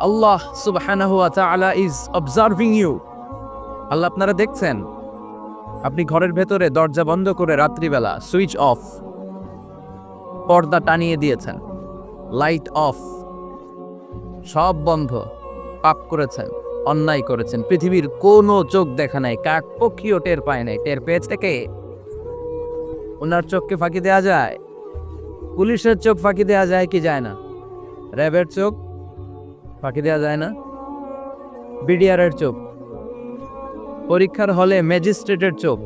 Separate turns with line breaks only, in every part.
আল্লাহ তাআলা is observing you আল্লাহ আপনারা দেখছেন? আপনি ঘরের ভেতরে দরজা বন্ধ করে রাত্রিবেলা সুইচ অফ পর্দা টানিয়ে দিয়েছেন। লাইট অফ সব বন্ধ। পাপ করেছেন। অন্যায় করেছেন। পৃথিবীর কোনো চোখ দেখা নাই। কাক পক্ষীও টের পায় নাই। টের পেয়েছে থেকে ওনার চোখকে ফাঁকি দেওয়া যায়? পুলিশের চোখ ফাঁকি দেওয়া যায় কি যায় না? র্যাবের চোখ ফাঁকি দেওয়া যায় না। বিডিআরের চোখ। পরীক্ষার হলে ম্যাজিস্ট্রেটের চোখ।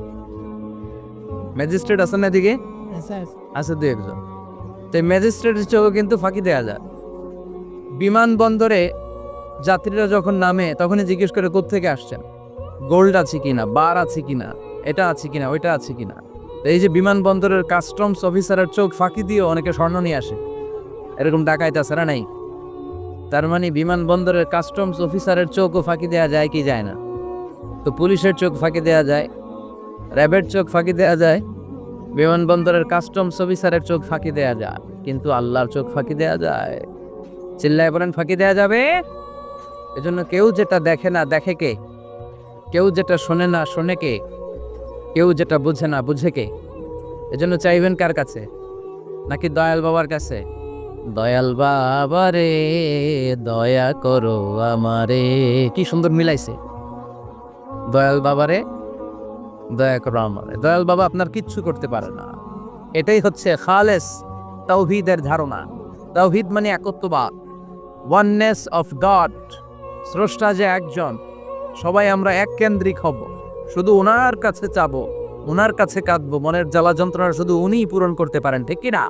ম্যাজিস্ট্রেট আছে না এদিকে আছে দু একজন। তো ম্যাজিস্ট্রেটের চোখও কিন্তু ফাঁকি দেওয়া যায়। বিমানবন্দরে যাত্রীরা যখন নামে তখনই জিজ্ঞেস করে কোত্থেকে আসছেন। গোল্ড আছে কিনা? বার আছে কিনা? এটা আছে কিনা? ওইটা আছে কিনা? তো এই যে বিমানবন্দরের কাস্টমস অফিসারের চোখ ফাঁকি দিয়েও অনেকে স্বর্ণ নিয়ে আসে। এরকম ডাকাইতে আছে না নাই? তার মানে বিমানবন্দরের কাস্টমস অফিসারের চোখও ফাঁকি দেওয়া যায় কি যায় না। তো পুলিশের চোখ ফাঁকি দেওয়া যায়, র্যাবের চোখ ফাঁকি দেওয়া যায়, বিমানবন্দরের কাস্টমস অফিসারের চোখ ফাঁকি দেওয়া যায়, কিন্তু আল্লাহর চোখ ফাঁকি দেওয়া যায়। চিল্লায় বলেন, ফাঁকি দেওয়া যাবে? এজন্য কেউ যেটা দেখে না, দেখে কে? কেউ যেটা শোনে না, শোনে কে? কেউ যেটা বুঝে না, বুঝে কে? এজন্য চাইবেন কার কাছে? নাকি দয়াল বাবার কাছে? দয়াল বাবা রে, দয়া করো আমারে। কি সুন্দর মিলাইছে। দয়াল বাবারে দয়া করো আমারে। দয়াল বাবা আপনার কিচ্ছু করতে পারে না। এটাই হচ্ছে খালেস তাওহিদের ধারণা। তাওহিদ মানে একত্ববাদ। ওয়াননেস অফ গড, স্রষ্টা যে একজন, সবাই আমরা এক কেন্দ্রিক হব। শুধু ওনার কাছে চাবো ওনার কাছে কাঁদবো, মনের জ্বালা যন্ত্রণা শুধু উনিই পূরণ করতে পারেন, ঠিক কিনা?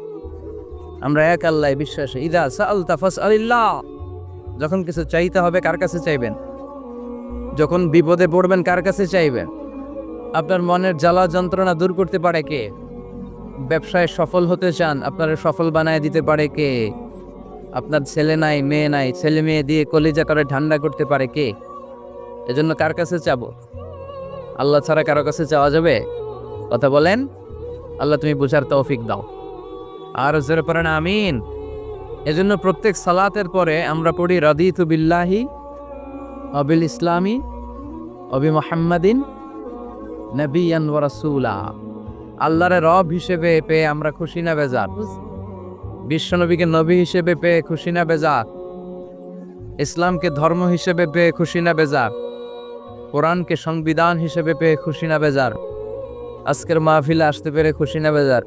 আমরা এক আল্লাহ বিশ্বাসে। ইদা সাল তাফাস আলিল্লাহ যখন কিছু চাইতে হবে, কার কাছে চাইবেন? যখন বিপদে পড়বেন, কার কাছে চাইবেন? আপনার মনের জ্বালা যন্ত্রণা দূর করতে পারে কে? ব্যবসায় সফল হতে চান, আপনার সফল বানায় দিতে পারে কে? আপনার ছেলে নাই, মেয়ে নাই, ছেলে মেয়ে দিয়ে কলিজা করে ঠান্ডা করতে পারে কে? এজন্য কার কাছে চাবো? আল্লাহ ছাড়া কারও কাছে চাওয়া যাবে? কথা বলেন? আল্লাহ তুমি বুঝার তৌফিক দাও। আর জোরে পড়েন, আমিন। এজন্য প্রত্যেক সালাতের পরে আমরা পড়ি, রাদিতু বিল্লাহি অবিল ইসলামী অবি মোহাম্মদিন নবিয়ান ওয়া রাসূলা। আল্লাহরে রব হিসেবে পেয়ে আমরা খুশি না বেজার। বিশ্বনবীকে নবী হিসেবে পেয়ে খুশি না বেজার। ইসলামকে ধর্ম হিসেবে পেয়ে খুশি না বেজার। কোরআনকে সংবিধান হিসেবে পেয়ে খুশি না বেজার। আজকের মাহফিলে আসতে পেরে খুশি না বেজার।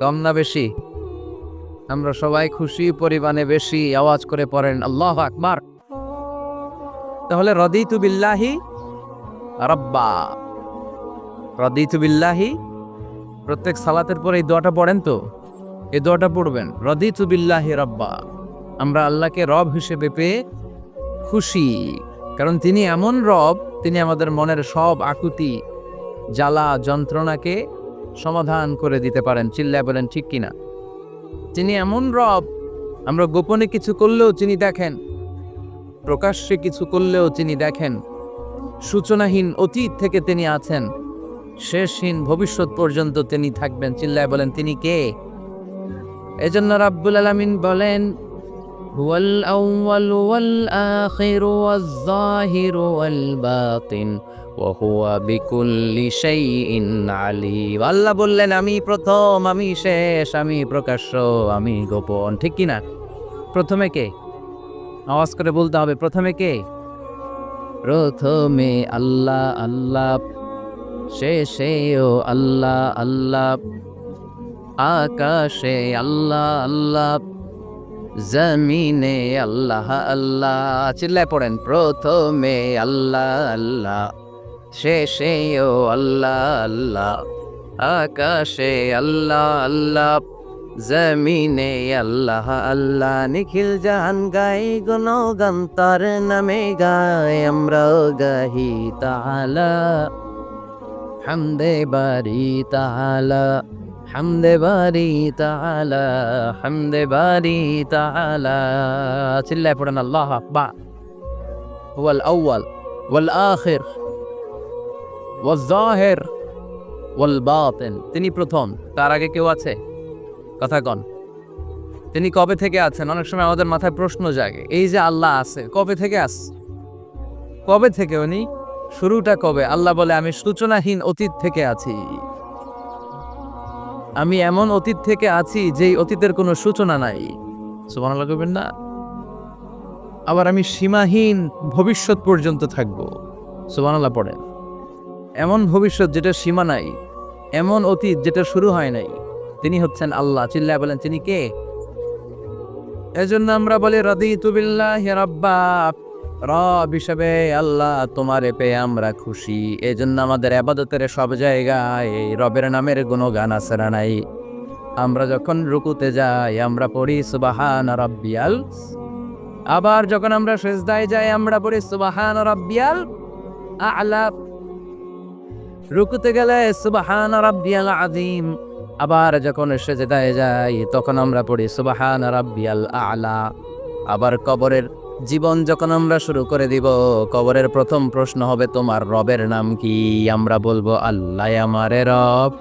কম না বেশি? আমরা সবাই খুশি, পরিমাণে বেশি, আওয়াজ করে পড়েন, আল্লাহ আকবার। তাহলে রদিতু বিল্লাহি রব্বা। রদিতু বিল্লাহি, প্রত্যেক সালাতের পরে এই দোয়াটা পড়েন তো? এই দোয়াটা পড়বেন, রদিতু বিল্লাহি রব্বা। আমরা আল্লাহকে রব হিসেবে পেয়ে খুশি, কারণ তিনি এমন রব, তিনি আমাদের মনের সব আকুতি, জ্বালা, যন্ত্রণাকে সমাধান করে দিতে পারেন, চিল্লায় বলেন, ঠিক কিনা? তিনি এমন রব, আমরা গোপনে কিছু করলেও তিনি দেখেন, প্রকাশ্যে কিছু করলেও তিনি দেখেন, সূচনাহীন অতীত থেকে তিনি আছেন, শেষহীন ভবিষ্যৎ পর্যন্ত তিনি থাকবেন। চিল্লায় বলেন, তিনি কে? এজন্য রাব্বুল আলমিন বলেন, হুয়াল আউয়াল ওয়াল আখির ওয়াল জাহির ওয়াল বাতিন। আল্লাহ বললেন, আমি প্রথম, আমি শেষ, আমি প্রকাশ্য, আমি গোপন। ঠিক কি না? প্রথমে কে? আওয়াজ করে বলতে হবে, প্রথমে কে? প্রথমে আল্লাহ আল্লাহ। শেষেও আল্লাহ আল্লাহ। আকাশে আল্লাহ আল্লাহ। জমিনে আল্লাহ আল্লাহ। চিল্লায় পড়েন, প্রথমে আল্লাহ আল্লাহ। শেষেও আল্লাহ আল্লাহ। আকাশে আল্লাহ আল্লাহ। জমিনে আল্লাহ আল্লাহ। নিখিল জাহান গাই গুণ গান তার নামে গায় আমরা গাহি তালা হামদে বাড়ি তালা হামদে বাড়ি তালা হামদে বাড়ি তালা চিল্লায় পড়েন, আল্লাহ বা ওয়াল আউয়াল ওয়াল আখির। ওয়াল জাহির ওয়াল বাতিন তিনি প্রথম। তার আগে কেউ আছে? কথা কন তিনি কবে থেকে আছেন? অনেক সময় আমাদের মাথায় প্রশ্ন জাগে, এই যে আল্লাহ আছে, কবে থেকে আস? কবে থেকে উনি? শুরুটা কবে? আল্লাহ বলে, আমি সূচনাহীন অতীত থেকে আছি। আমি এমন অতীত থেকে আছি, যেই অতীতের কোনো সূচনা নাই। সুবহানাল্লাহ করবেন না? আবার আমি সীমাহীন ভবিষ্যৎ পর্যন্ত থাকব। সুবহানাল্লাহ পড়েন। এমন ভবিষ্যৎ যেটা সীমা নাই, এমন অতীত যেটা শুরু হয় নাই। তিনি হচ্ছেন আল্লাহ। চিল্লায় বলেন, তিনি কে? এজন্য আমরা বলি, রাদিতু বিল্লাহি রাব্বা। রব হিসেবে আল্লাহ তোমারে পেয়ে আমরা খুশি। এজন্য আমাদের আবাদতের সব জায়গায় এই রবের নামের গুণগান আছে না নাই? আমরা যখন রুকুতে যাই, আমরা পড়ি, সুবাহান রাব্বিয়াল। আবার যখন আমরা সেজদায় যাই, আমরা পড়ি, সুবাহান রাব্বিয়াল আলা রুকুতে গেলে, সুবাহান রাব্বিয়াল আযীম। আবার যখন সেজদায় যাই, তখন আমরা পড়ি, সুবাহান রাব্বিয়াল আলা। আবার কবরের জীবন যখন আমরা শুরু করে দিব, কবরের প্রথম প্রশ্ন হবে, তোমার রবের নাম কি? আমরা বলব, আল্লাহ আমারে রব।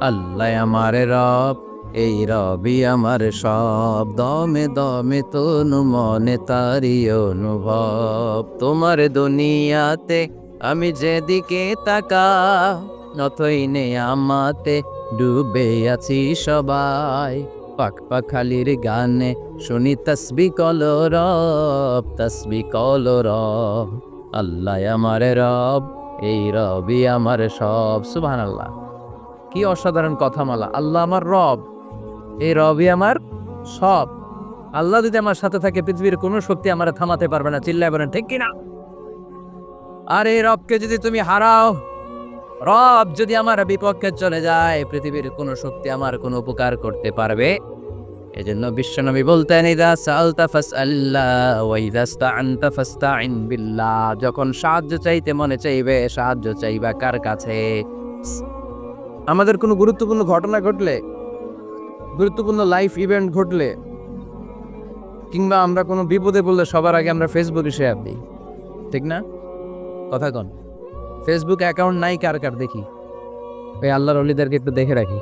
আল্লাহ আমারে রব। এই রবি আমার সব। দমে দমে তনু মনে তারি অনুভব। তোমার দুনিয়াতে আমি যেদিকে তাকা নতই নে আমাতে ডুবে আছি সবাই। পাক পাখালির গানে শুনি তসবি কল রব, তসবি কল রব। আল্লাহ আমার রব, এই রবি আমার সব। সুবহান আল্লাহ কি অসাধারণ কথা মালা আল্লাহ আমার রব, এই রবই আমার সব। আল্লাহ যদি আমার সাথে থাকে, পৃথিবীর কোনো শক্তি আমার থামাতে পারবে না, চিল্লায় বলেন, ঠিক কিনা? আর এই রবকে যদি তুমি হারাও, রব যদি আমার বিপক্ষে চলে যায়, পৃথিবীর কোনো শক্তি আমার কোনো উপকার করতে পারবে। এজন্য বিশ্বনবী বলতেন বিল্লাহ। যখন সাহায্য চাইতে মনে চাইবে, সাহায্য চাইবা কার কাছে? আমাদের কোনো গুরুত্বপূর্ণ ঘটনা ঘটলে, গুরুত্বপূর্ণ লাইফ ইভেন্ট ঘটলে, কিংবা আমরা কোনো বিপদে পড়লে সবার আগে আমরা ফেসবুকে শেয়ার দিই। ঠিক না? কথা কন। ফেসবুক অ্যাকাউন্ট নাই কার কার দেখি। ওই আল্লাহর অলিদেরকে একটু দেখে রাখি।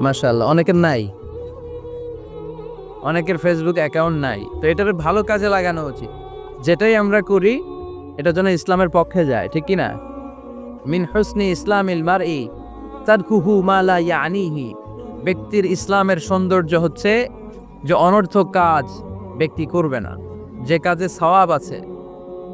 মাশাআল্লাহ, অনেকের নাই। অনেকের ফেসবুক অ্যাকাউন্ট নাই। তো এটার ভালো কাজে লাগানো উচিত। যেটাই আমরা করি, এটা যেন ইসলামের পক্ষে যায়, ঠিক কি না মিন হুসনি ইসলামিল মারই, তাদকুহু মালা ইয়ানিহি। ব্যক্তির ইসলামের সৌন্দর্য হচ্ছে যে অনর্থক কাজ ব্যক্তি করবে না। যে কাজে সওয়াব আছে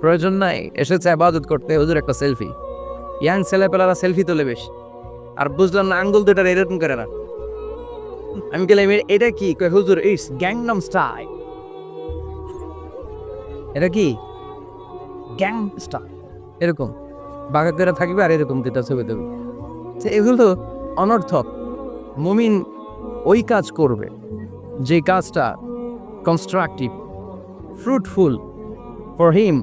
প্রয়োজন নাই এসেছে আবাদত করতে হুজুর একটা সেলফি ইয়াং ছেলেপেলারা সেলফি তোলে বেশ। আর বুঝলাম না আঙ্গুল দুটার এরকম করে না। আমি গেলাম এটা কি? হুজুর ইটস গ্যাংনাম স্টাইল। এটা কি? Gang style. এরকম। বাঁকা করে থাকবে আর এরকম দুটা ছবি দেবে। তো এগুলো অনর্থক। মুমিন ওই কাজ করবে যে কাজটা constructive fruitful for him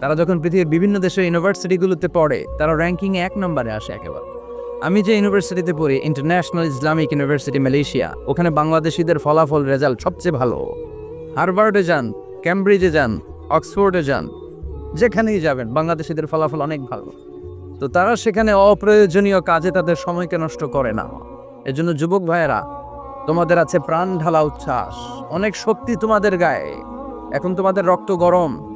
তারা যখন পৃথিবীর বিভিন্ন দেশের ইউনিভার্সিটিগুলোতে পড়ে, তারা র্যাঙ্কিংয়ে এক নম্বরে আসে একেবারে। আমি যে ইউনিভার্সিটিতে পড়ি ইন্টারন্যাশনাল ইসলামিক ইউনিভার্সিটি মালয়েশিয়া ওখানে বাংলাদেশিদের ফলাফল রেজাল্ট সবচেয়ে ভালো। হার্ভার্ডে যান ক্যামব্রিজে যান অক্সফোর্ডে যান, যেখানেই যাবেন, বাংলাদেশিদের ফলাফল অনেক ভালো। তো তারা সেখানে অপ্রয়োজনীয় কাজে তাদের সময়কে নষ্ট করে না। এজন্য যুবক ভাইয়েরা, তোমাদের আছে প্রাণ ঢালা উচ্ছ্বাস। অনেক শক্তি তোমাদের গায়ে। এখন তোমাদের রক্ত গরম।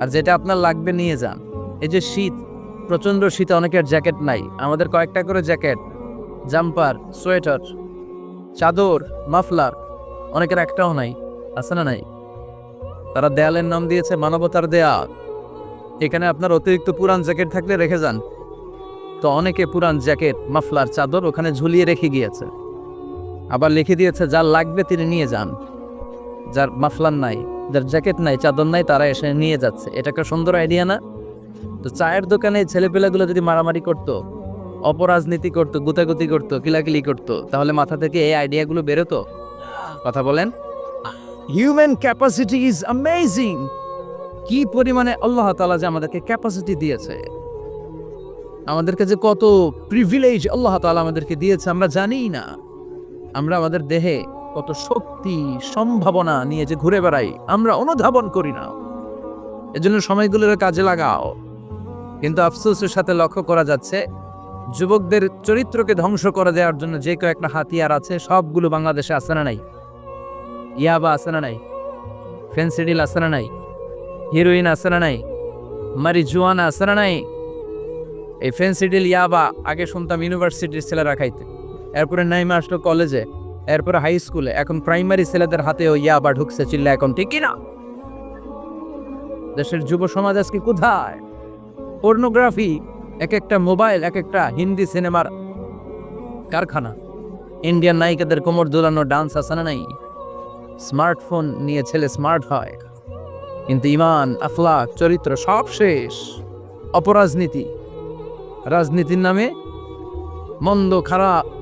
আর যেটা আপনার লাগবে নিয়ে যান। এই যে শীত, প্রচণ্ড শীতে, অনেকের জ্যাকেট নাই। আমাদের কয়েকটা করে জ্যাকেট, জাম্পার, সোয়েটার, চাদর, মাফলার, অনেকের একটাও নাই, আছে না নাই? তারা দেয়ালের নাম দিয়েছে মানবতার দেয়াল এখানে আপনার অতিরিক্ত পুরান জ্যাকেট থাকলে রেখে যান। তো অনেকে পুরান জ্যাকেট, মাফলার, চাদর ওখানে ঝুলিয়ে রেখে গিয়েছে। আবার লিখে দিয়েছে, যার লাগবে তিনি নিয়ে যান। যার মাফলার নাই। যার জ্যাকেট নাই চাদর নাই তারা এসে নিয়ে যাচ্ছে। এটা একটা সুন্দর আইডিয়া না? তো চায়ের দোকানে ছেলেপেলাগুলো যদি মারামারি করতো অপরাজনীতি করতো গুতাগুতি করতো কিলাকিলি করতো তাহলে মাথা থেকে এই আইডিয়াগুলো বেরোতো? কথা বলেন। হিউম্যান ক্যাপাসিটি ইজ অ্যামেজিং কি পরিমাণে আল্লাহ তালা যে আমাদেরকে ক্যাপাসিটি দিয়েছে? আমাদেরকে যে কত প্রিভিলেজ আল্লাহ তাআলা আমাদেরকে দিয়েছে আমরা জানিই না। আমরা আমাদের দেহে কত শক্তি, সম্ভাবনা নিয়ে যে ঘুরে বেড়াই, আমরা অনুধাবন করি না। এজন্য সময়গুলোর কাজে লাগাও। কিন্তু আফসোসের সাথে লক্ষ্য করা যাচ্ছে, যুবকদের চরিত্রকে ধ্বংস করে দেওয়ার জন্য যে কয়েকটা হাতিয়ার আছে, সবগুলো বাংলাদেশে আছে না নাই? ইয়াবা আছে না নাই? ফেন্সিডিল আছে না নাই? হিরোইন আছে না নাই? মারিজুয়ানা আছে না নাই? এই ফেন্সিডিল, ইয়াবা আগে শুনতাম ইউনিভার্সিটির ছেলেরা খাইতে। এরপরে নাইমে আসলো কলেজে। এরপরে হাই স্কুলে এখন প্রাইমারি ছেলেদের হাতেও ইয়াবা ঢুকছে, চিল্লা এখন ঠিকই না? দেশের যুব সমাজ আজকে কোথায়? পর্নোগ্রাফি এক একটা মোবাইল এক একটা হিন্দি সিনেমার কারখানা। ইন্ডিয়ান নায়িকাদের কোমর দোলানো ডান্স আছে না নাই? স্মার্টফোন নিয়ে ছেলে স্মার্ট হয়। কিন্তু ইমান আফলাক চরিত্র সব শেষ। অপরাজনীতি। রাজনীতির নামে মন্দ, খারাপ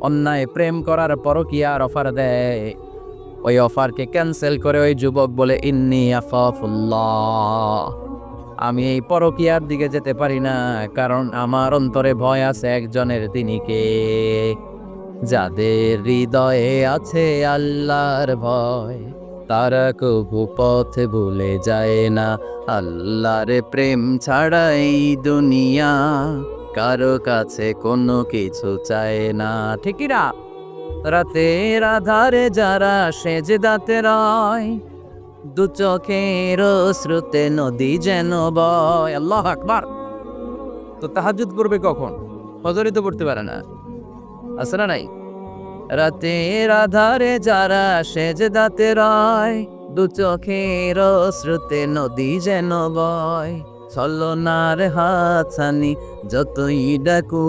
অন্যায় প্রেম করার পরকিয়ার অফার দেয়। ওই অফারকে ক্যান্সেল করে ওই যুবক বলে, ইন্নি আমি এই পরকিয়ার দিকে যেতে পারি না, কারণ আমার অন্তরে ভয় আছে একজনের তিনি কে? যাদের হৃদয়ে আছে আল্লাহর ভয়, তারা কবু পথ ভুলে যায় না। আল্লাহর প্রেম ছাড়াই দুনিয়া কারও কাছে কোনো কিছু চায় না। ঠিকই না? রাতের আধারে যারা সেজে দাতে রয়, দু চোখের শ্রুতে নদী যেন বয়। আল্লাহ আকবার! তো তাহাজুদ করবে কখন? ফজরে তো পড়তে পারে না। আছে না নাই? রাতের আধারে যারা সেজে দাতে রয়, দু চোখের শ্রুতে নদী যেন বয়। ছলনার হাতছানি যতই ডাকু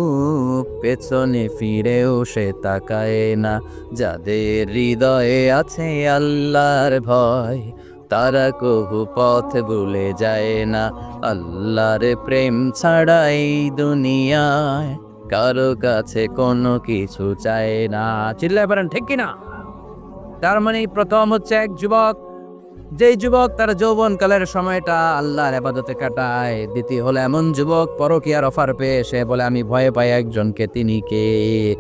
পেছনে ফিরেও সে তাকায় না। যাদের হৃদয়ে আছে আল্লাহর ভয়, তারা কবু পথ ভুলে যায় না। আল্লাহর প্রেম ছাড়াই দুনিয়ায় কারও কাছে কোনো কিছু চায় না। চিল্লায় পারেন, ঠিক কিনা? তার মানে প্রথম হচ্ছে এক যুবক যেই যুবক তার যৌবনকালের সময়টা আল্লাহর আবাদতে কাটায়, দ্বিতীয় হলো এমন যুবক পরকিয়ার অফার পেয়ে সে বলে, আমি ভয়ে পাই একজনকে, তিনি কে?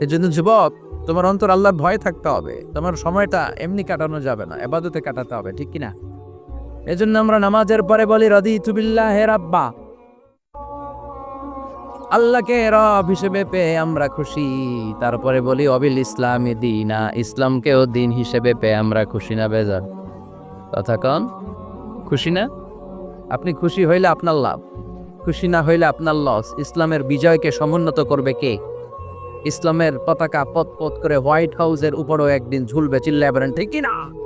এজন্য যুবক, তোমার অন্তর আল্লাহর ভয় থাকতে হবে। তোমার সময়টা এমনি কাটানো যাবে না এবাদতে কাটাতে হবে, ঠিক কিনা? এজন্য আমরা নামাজের পরে বলি রদি তুবিল্লাহ হে রাব্বা। আল্লাহকে রব হিসেবে পেয়ে আমরা খুশি। তারপরে বলি, অবিল ইসলামী দিনা। ইসলামকেও দিন হিসেবে পেয়ে আমরা খুশি না, বেজার। কথা কন খুশি না? আপনি খুশি হইলে আপনার লাভ। খুশি না হইলে আপনার লস ইসলামের বিজয়কে সমুন্নত করবে কে? ইসলামের পতাকা পথ পথ করে হোয়াইট হাউসের উপরও একদিন ঝুলবে, চিল্লায় বলেন, ঠিক না?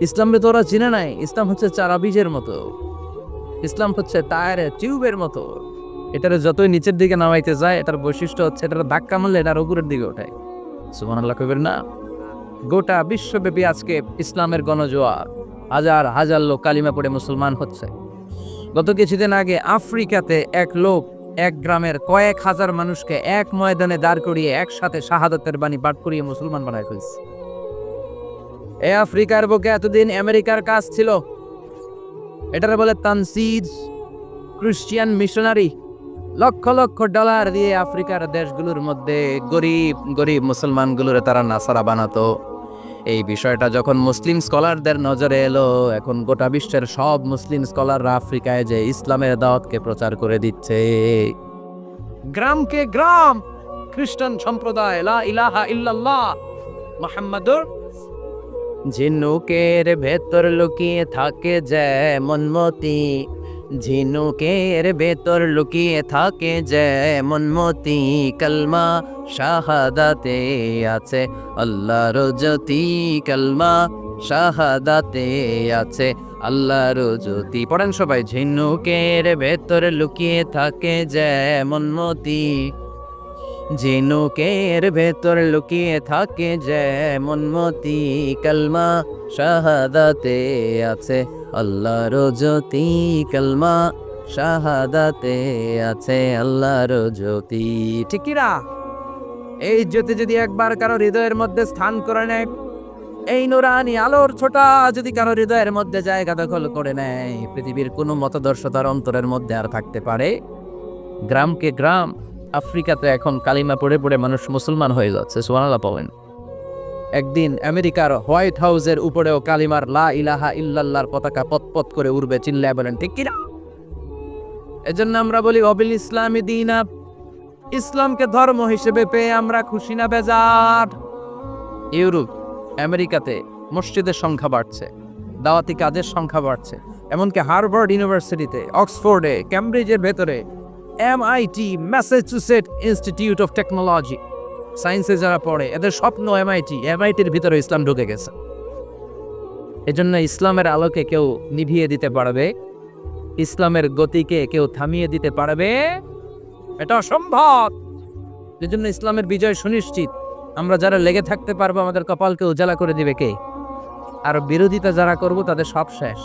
ইসলামে তো ওরা চিনে নাই। ইসলাম হচ্ছে চারা বীজের মতো। ইসলাম হচ্ছে টায়ারের টিউবের মতো। এটার যতই নিচের দিকে নামাইতে যায়, এটার বৈশিষ্ট্য হচ্ছে এটার ধাক্কা মারলে এটার উপরের দিকে ওঠে সুবানাল্লাহ কবির না? গোটা বিশ্বব্যাপী আজকে ইসলামের গণজোয়ার। হাজার হাজার লোক কালিমা পড়ে মুসলমান হচ্ছে। গত কিছুদিন আগে আফ্রিকাতে এক লোক এক গ্রামের কয়েক হাজার মানুষকে এক ময়দানে দাঁড় করিয়ে একসাথে শাহাদতের বাণী পাঠ করিয়ে মুসলমান বানায় ফেলছে। এ আফ্রিকার বুকে এতদিন আমেরিকার কাজ ছিল। এটার বলে Tansir Christian missionary, lakh lakh dollar দিয়ে আফ্রিকার দেশগুলোর মধ্যে গরিব গরিব মুসলমানগুলোর তারা নাসারা বানাতো। এই বিষয়টা যখন মুসলিম স্কলারদের নজরে এলো, এখন গোটা বিশ্বের সব মুসলিম স্কলাররা আফ্রিকায় যে ইসলামের দাওয়াতকে প্রচার করে দিচ্ছে। গ্রামকে গ্রাম, খ্রিস্টান সম্প্রদায়, লা ইলাহা ইল্লাল্লাহ, মুহাম্মাদুর ঝিনুকের ভেতর লুকিয়ে থাকে যেমন মতি ঝিনুকের ভেতর লুকিয়ে থাকে যেমন মতি কলমা শাহাদাতে আছে, আল্লাহর জ্যোতি। কলমা শাহাদাতে আছে, আল্লাহর জ্যোতি। পড়েন সবাই, ঝিনুকের ভেতর লুকিয়ে থাকে যেমন মতি ঝিনুকের ভেতর লুকিয়ে থাকে যেমন মতি কলমা, শাহাদাতে আছে আল্লাহর জ্যোতি কলমা, শাহাদাতে আছে আল্লাহর জ্যোতি। ঠিক কি না? এই জ্যোতি যদি একবার কারও হৃদয়ের মধ্যে স্থান করে নেয়, এই নুরানি আলোর ছোটা যদি কারও হৃদয়ের মধ্যে জায়গা দখল করে নেয়, পৃথিবীর কোনো মতদর্শ তার অন্তরের মধ্যে আর থাকতে পারে? গ্রামকে গ্রাম আফ্রিকাতে এখন কালিমা পড়ে পড়ে মানুষ মুসলমান হয়ে যাচ্ছে সোয়ানালা পাবেন একদিন আমেরিকার হোয়াইট হাউসের উপরেও কালিমার লা ইলাহা ইল্লাল্লাহর পতাকা পতপত করে উড়বে চিল্লায় বলেন, ঠিক কিনা? এজন্য আমরা বলি, অবিল ইসলামী দিনা ইসলামকে ধর্ম হিসেবে পেয়ে আমরা খুশি না বেজার। ইউরোপ, আমেরিকাতে মসজিদের সংখ্যা বাড়ছে, দাওয়াতি কাজের সংখ্যা বাড়ছে, এমনকি হার্ভার্ড ইউনিভার্সিটিতে, অক্সফোর্ডে ক্যামব্রিজের ভেতরে MIT Massachusetts Institute of Technology সায়েন্সে যারা পড়ে, এদের স্বপ্ন এমআইটি এমআইটির ভিতরে ইসলাম ঢুকে গেছে। এজন্য ইসলামের আলোকে কেউ নিভিয়ে দিতে পারবে, ইসলামের গতিকে কেউ থামিয়ে দিতে পারবে, এটা অসম্ভব। এজন্য ইসলামের বিজয় সুনিশ্চিত। আমরা যারা লেগে থাকতে পারব, আমাদের কপালকে উজালা করে দিবে কে? আর বিরোধিতা যারা করব, তাদের সব শেষ।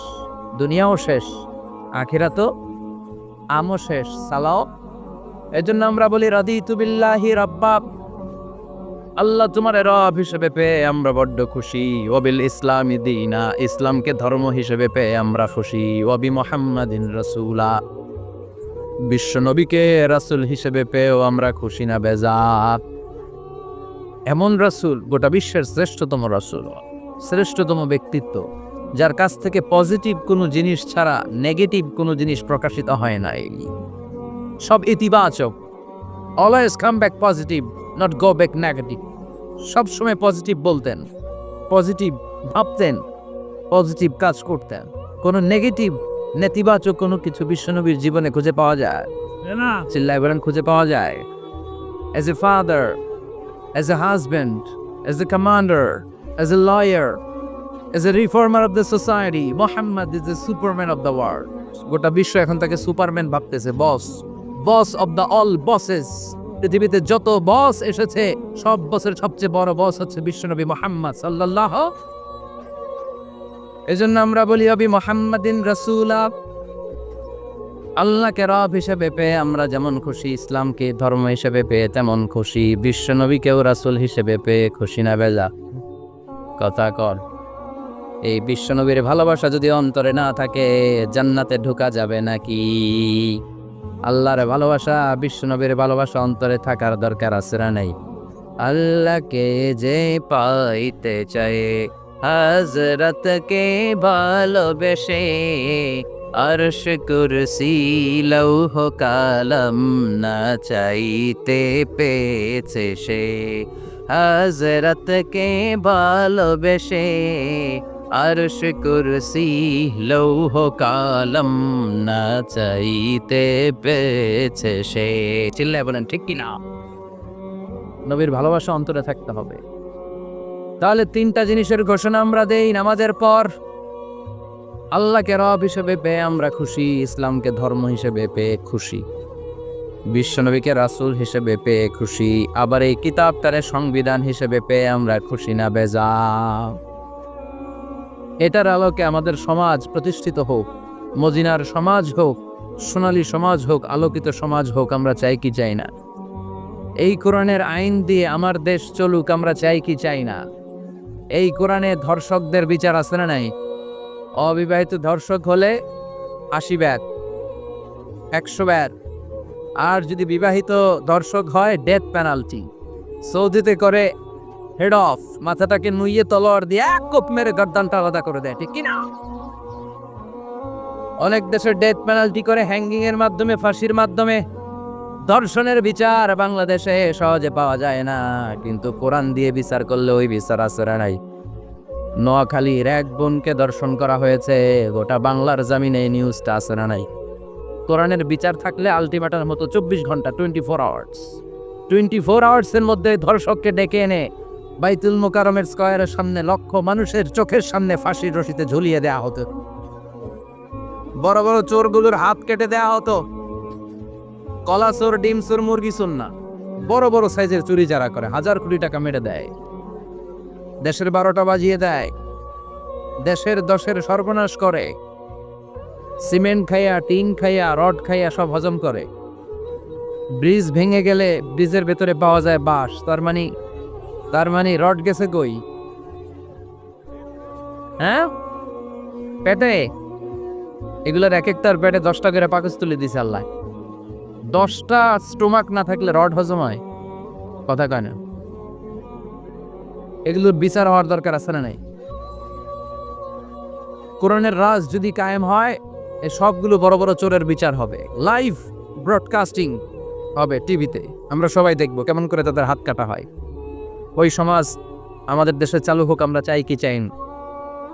দুনিয়াও শেষ আখিরা তো আমও শেষ, সালাও। এজন্য আমরা বলি রাদি তুবিল্লাহি রাব্বাব আল্লাহ তোমার রব হিসেবে পেয়ে আমরা বড্ড খুশি। ওবিল ইসলামী দিনা, ইসলামকে ধর্ম হিসেবে পেয়ে আমরা খুশি। ওবি মোহাম্মদিন রসুলা। বিশ্ব নবীকে রাসুল হিসেবে পেয়েও আমরা খুশি না, বেজাত। এমন রাসুল, গোটা বিশ্বের শ্রেষ্ঠতম রাসুল, শ্রেষ্ঠতম ব্যক্তিত্ব। যার কাছ থেকে পজিটিভ কোনো জিনিস ছাড়া নেগেটিভ কোনো জিনিস প্রকাশিত হয় নাই। সব ইতিবাচক। Always come back positive not go back negative সবসময় পজিটিভ বলতেন। পজিটিভ ভাবতেন। পজিটিভ কাজ করতেন। কোনো নেগেটিভ নেতিবাচক কোনো কিছু বিশ্বনবীর জীবনে খুঁজে পাওয়া যায়। না। চিল্লায় বলেন খুঁজে পাওয়া যায়। As a father as a husband as a commander as a lawyer as a reformer of the society Mohammad is a superman of the world গোটা বিশ্ব এখন তাকে সুপারম্যান ভাবতেছে boss boss of the all bosses পৃথিবীতে যত বস এসেছে, সব বসের সবচেয়ে বড় বস হচ্ছে বিশ্বনবী মোহাম্মদ সাল্লাল্লাহ এজন্য আমরা বলি, অবি মোহাম্মদিন রসুলা। আল্লাহকে রব হিসেবে পেয়ে আমরা যেমন খুশি, ইসলামকে ধর্ম হিসেবে পেয়ে তেমন খুশি, বিশ্বনবীকেও রাসুল হিসেবে পেয়ে খুশি না বেলা। কথা কর। এই বিশ্বনবীর ভালোবাসা যদি অন্তরে না থাকে, জান্নাতে ঢোকা যাবে নাকি? আল্লাহর ভালোবাসা বিশ্বনবীর ভালোবাসা অন্তরে থাকার দরকার আছে না নাই? আল্লাহকে যে পাইতে চায় হজরতকে ভালোবেসে, আরশ কুরসি, লৌহ কালম না চাইতে পেয়েছে সে। হজরতকে ভালোবেসে আরশ কুরসি লৌহ কালম না চাইতে পেয়েছে সে। চিল্লায় বলেন, ঠিক কিনা? নবীর ভালোবাসা অন্তরে থাকতে হবে। তাহলে তিনটা জিনিসের ঘোষণা আমরা দেই নামাজের পর। আল্লাহকে রব হিসেবে পেয়ে আমরা খুশি, ইসলামকে ধর্ম হিসেবে পেয়ে খুশি, বিশ্বনবীকে রাসুল হিসেবে পেয়ে খুশি, আবার এই কিতাব কিতাবটারে সংবিধান হিসেবে পেয়ে আমরা খুশি না বেজা এটার আলোকে আমাদের সমাজ প্রতিষ্ঠিত হোক, মদিনার সমাজ হোক, সোনালী সমাজ হোক, আলোকিত সমাজ হোক, আমরা চাই কি চাই না। এই কোরআনের আইন দিয়ে আমার দেশ চলুক, আমরা চাই কি চাই না। এই কোরআনে ধর্ষকদের বিচার আছে না নাই? অবিবাহিত ধর্ষক হলে আশি ব্যাগ, একশো ব্যাগ, আর যদি বিবাহিত দর্শক হয় ডেথ পেনাল্টি সৌদিতে করে হেড অফ মাথাটাকে নুইয়ে তলোয়ার দিয়ে এক কোপ মেরে গর্দানটা আলাদা করে দেয়, ঠিক কিনা? অনেক দেশে ডেথ পেনাল্টি করে হ্যাঙ্গিং এর মাধ্যমে, ফাঁসির মাধ্যমে ধর্ষণের বিচার বাংলাদেশে সহজে পাওয়া যায় না। কিন্তু কোরআন দিয়ে বিচার করলে ওই বিচার আসরা নাই। নোয়াখালীর এক বোনকে দর্শন করা হয়েছে, গোটা বাংলার জামিনে এই নিউজটা আসরা নাই। কোরআনের বিচার থাকলে আলটিমেটার মতো চব্বিশ ঘণ্টা twenty four hours twenty four আওয়ার্সের মধ্যে ধর্ষককে ডেকে এনে বাইতুল মোকারমের স্কয়ারের সামনে লক্ষ মানুষের চোখের সামনে ফাঁসির রশিতে ঝুলিয়ে দেয়া হতো। বড় বড় চোরগুলোর হাত কেটে দেয়া হতো। কলা চোর, ডিম চোর, মুরগি চোর না। বড় বড় সাইজের চুরি যারা করে, হাজার কোটি টাকা মেরে দেয়। দেশের বারোটা বাজিয়ে দেয়। দেশের দশের সর্বনাশ করে। সিমেন্ট খাইয়া, টিন খাইয়া, রড খাইয়া সব হজম করে। ব্রিজ ভেঙে গেলে ব্রিজের ভেতরে পাওয়া যায় বাঁশ। তার মানে তার মানে রড গেছে কই? হ্যাঁ? পেটে? এগুলোর এক একটার পেটে দশটা করে পাকস তুলে দিছে আল্লাহ। দশটা স্টোমাক না থাকলে রড হজম হয়। কথা কয় না। এগুলোর বিচার হওয়ার দরকার আছে না নাই? কোরআনের রাজ যদি কায়েম হয়, এ সবগুলো বড় বড় চোরের বিচার হবে। লাইভ ব্রডকাস্টিং হবে টিভিতে। আমরা সবাই দেখব কেমন করে তাদের হাত কাটা হয়। ওই সমাজ আমাদের দেশে চালু হোক, আমরা চাই কি চাই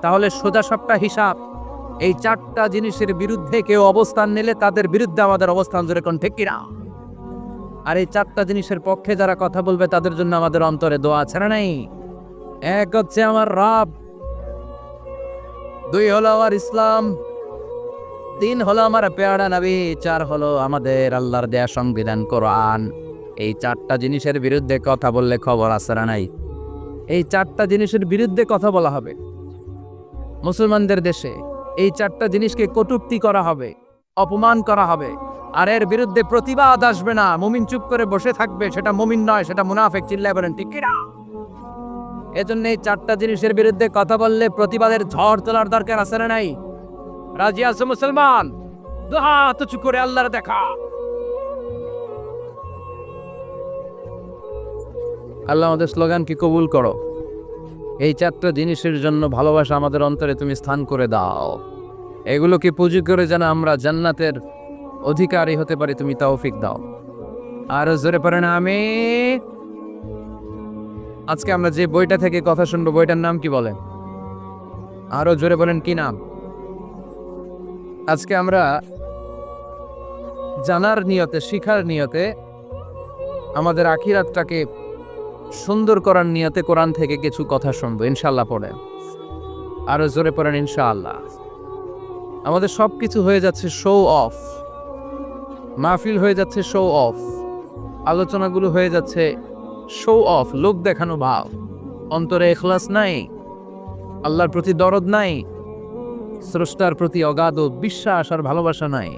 তাহলে সোজা সবটা হিসাব, এই চারটা জিনিসের বিরুদ্ধে কেউ অবস্থান নিলে তাদের বিরুদ্ধে আমাদের অবস্থান জোরে কোন ঠিক কিনা? আর এই চারটা জিনিসের পক্ষে যারা কথা বলবে, তাদের জন্য আমাদের অন্তরে দোয়া আছে না নাই? এক হচ্ছে আমার রাব, দুই হলো আমার ইসলাম, তিন হলো আমার পেয়ারা নবী, চার হলো আমাদের আল্লাহর দেয়া সংবিধান কোরআন। এই চারটা জিনিসের বিরুদ্ধে কথা বললে খবর না নাই? এই চারটা জিনিসের বিরুদ্ধে কথা বলা হবে। মুসলমানদের দেশে এই চারটা জিনিসকে কটুক্তি করা হবে, অপমান করা হবে। আর এর বিরুদ্ধে প্রতিবাদ আসবে না। মুমিন চুপ করে বসে থাকবে, সেটা মুমিন নয়, সেটা মুনাফেক। চিল্লায় বলেন, ঠিক এজন্য এই চারটা জিনিসের বিরুদ্ধে কথা বললে প্রতিবাদের ঝড় তোলার দরকার না নাই? রাজি আছে মুসলমান? দুহাত উঁচু করে আল্লাহর দেখা। আল্লাহ আমাদের স্লোগান কি কবুল করো? এই চারটা জিনিসের জন্য ভালোবাসা আমাদের অন্তরে তুমি স্থান করে দাও। এগুলোকে পুঁজি করে যেন আমরা জান্নাতের অধিকারী হতে পারি তুমি তৌফিক দাও। আর জোরে পারে না আমি আজকে আমরা যে বইটা থেকে কথা শুনব, বইটার নাম কি বলেন? আরও জোরে বলেন, কি নাম? আজকে আমরা জানার নিয়তে, শিখার নিয়তে আমাদের আখিরাতটাকে সুন্দর করার নিয়তে কোরআন থেকে কিছু কথা শুনব ইনশাল্লাহ পড়েন আরও জোরে পড়েন, ইনশাআল্লাহ। আমাদের সব কিছু হয়ে যাচ্ছে শো অফ মাহফিল হয়ে যাচ্ছে শো অফ আলোচনাগুলো হয়ে যাচ্ছে শো অফ লোক দেখানো ভাব। অন্তরে এখলাস নাই। আল্লাহর প্রতি দরদ নাই। স্রষ্টার প্রতি অগাধ বিশ্বাস আর ভালোবাসা নাই।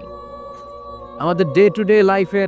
আমাদের ডে টু ডে লাইফের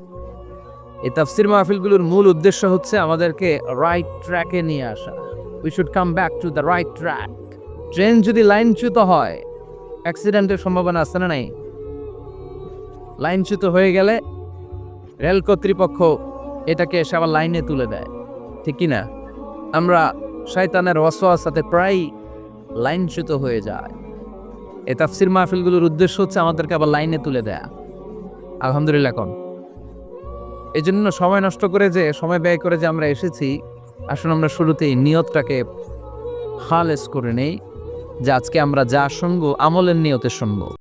এই তাফসির মাহফিলগুলোর মূল উদ্দেশ্য হচ্ছে আমাদেরকে রাইট ট্র্যাকে নিয়ে আসা। We should come back to the right track train যদি লাইনচ্যুত হয় অ্যাক্সিডেন্টের সম্ভাবনা আছে না নাই? লাইনচ্যুত হয়ে গেলে রেল কর্তৃপক্ষ এটাকে এসে আবার লাইনে তুলে দেয়। ঠিক না আমরা শয়তানের সাথে প্রায় লাইনচ্যুত হয়ে যায় এই তাফসির মাহফিলগুলোর উদ্দেশ্য হচ্ছে আমাদেরকে আবার লাইনে তুলে দেয়া। আলহামদুলিল্লাহ কোন এই জন্য সময় নষ্ট করে যে, সময় ব্যয় করে যে আমরা এসেছি আসলে আমরা শুরুতেই নিয়তটাকে খালেস করে নেই যে আজকে আমরা যা শুনব, আমলের নিয়তে শুনব।